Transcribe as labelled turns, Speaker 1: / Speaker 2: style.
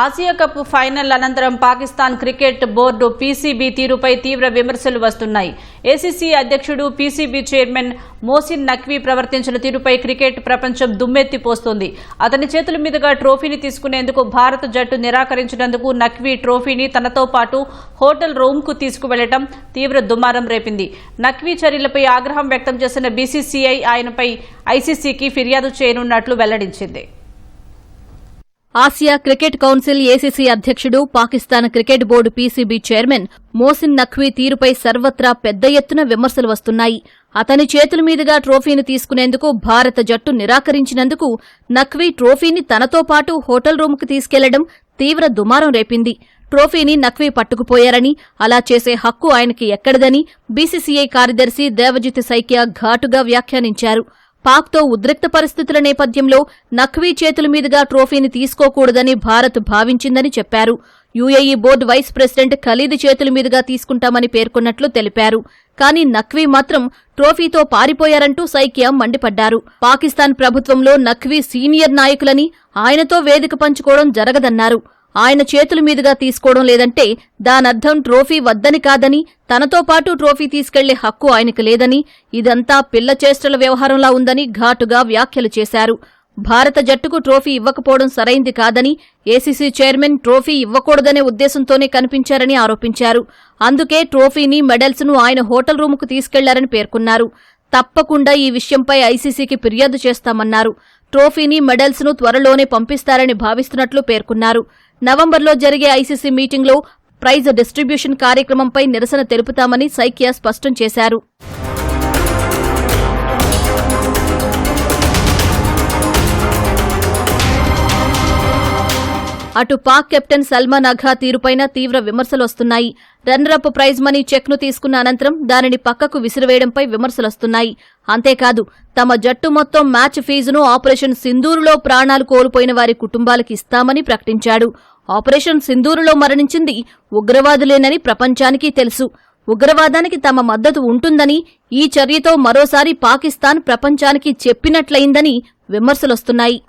Speaker 1: Asia cup final అనంతరం Pakistan cricket board PCB తీరుపై తీవ్ర విమర్శలు వస్తున్నాయి. ఏసీసీ అధ్యక్షుడు పీసీబీ చైర్మన్ మోసిన్ నక్వీ ప్రవర్తించిన తీరుపై క్రికెట్ ప్రపంచం దుమ్మెత్తిపోస్తోంది అతని చేతుల మీదుగా ట్రోఫీని తీసుకునేందుకు భారత జట్టు నిరాకరించినందుకు నక్వీ ట్రోఫీని తనతో పాటు హోటల్ రూమ్కు తీసుకువెళ్ళడం తీవ్ర దుమారం రేపింది. నక్వీ చర్యలపై ఆగ్రహం వ్యక్తం చేసిన బీసీసీఐ ఆయనపై ఐసీసీకి ఫిర్యాదు చేయనున్నట్లు వెల్లడించింది.
Speaker 2: ఆసియా క్రికెట్ కౌన్సిల్ ఏసీసీ అధ్యక్షుడు Pakistan cricket board PCB chairman Mohsin Naqvi తీరుపై సర్వత్రా పెద్ద ఎత్తున విమర్శలు వస్తున్నాయి. అతని చేతుల మీదుగా ట్రోఫీని తీసుకునేందుకు భారత జట్టు నిరాకరించినందుకు నఖ్వీ ట్రోఫీని తనతో పాటు హోటల్ రూమ్కు తీసుకెళ్ళడం తీవ్ర దుమారం రేపింది. ట్రోఫీని నఖ్వీ పట్టుకుపోయారని అలా చేసే హక్కు ఆయనకి ఎక్కడదని బీసీసీఐ కార్యదర్శి దేవజిత్ సైకియా ఘాటుగా వ్యాఖ్యానించారు. పాక్తో ఉద్రిక్త పరిస్థితుల నేపథ్యంలో నఖ్వీ చేతుల మీదుగా ట్రోఫీని తీసుకోకూడదని భారత్ భావించిందని చెప్పారు. UAE board vice president Khalid చేతుల మీదుగా తీసుకుంటామని పేర్కొన్నట్లు తెలిపారు. కానీ నఖ్వీ మాత్రం ట్రోఫీతో పారిపోయారంటూ సైక్యం మండిపడ్డారు. పాకిస్తాన్ ప్రభుత్వంలో నఖ్వీ సీనియర్ నాయకులని ఆయనతో వేదిక పంచుకోవడం జరగదన్నారు. ఆయన చేతుల మీదుగా తీసుకోవడం లేదంటే దానర్థం ట్రోఫీ వద్దని కాదని తనతో పాటు ట్రోఫీ తీసుకెళ్ళే హక్కు ఆయనకు లేదని ఇదంతా పిల్ల చేష్టల వ్యవహారంలా ఉందని ఘాటుగా వ్యాఖ్యలు చేశారు. భారత జట్టుకు ట్రోఫీ ఇవ్వకపోవడం సరైంది కాదని ఏసీసీ చైర్మన్ ట్రోఫీ ఇవ్వకూడదనే ఉద్దేశంతోనే కనిపించారని ఆరోపించారు. అందుకే ట్రోఫీని మెడల్స్ను ఆయన హోటల్ రూముకు తీసుకెళ్ళారని పేర్కొన్నారు. తప్పకుండా ఈ విషయంపై ఐసీసీకి ఫిర్యాదు చేస్తామన్నారు. ట్రోఫీని మెడల్స్ను త్వరలోనే పంపిస్తారని భావిస్తున్నట్లు పేర్కొన్నారు. నవంబర్లో జరిగే ఐసీసీ మీటింగ్లో ప్రైజ్ డిస్ట్రిబ్యూషన్ కార్యక్రమంపై నిరసన తెలుపుతామని సైకియా స్పష్టం చేశారు. అటు పాక్ కెప్టెన్ సల్మాన్ అఘా తీరుపైన తీవ్ర విమర్శలొస్తున్నాయి. రన్నరప్ ప్రైజ్ మనీ చెక్ను తీసుకున్న అనంతరం దానిని పక్కకు విసిరివేయడంపై విమర్శలొస్తున్నాయి. అంతేకాదు తమ జట్టు మొత్తం మ్యాచ్ ఫీజును ఆపరేషన్ సింధూరులో ప్రాణాలు కోల్పోయిన వారి కుటుంబాలకు ఇస్తామని ప్రకటించాడు. ఆపరేషన్ సింధూరులో మరణించింది ఉగ్రవాదులేనని ప్రపంచానికి తెలుసు. ఉగ్రవాదానికి తమ మద్దతు ఉంటుందని ఈ చర్యతో మరోసారి పాకిస్తాన్ ప్రపంచానికి చెప్పినట్లయిందని విమర్శలొస్తున్నాయి.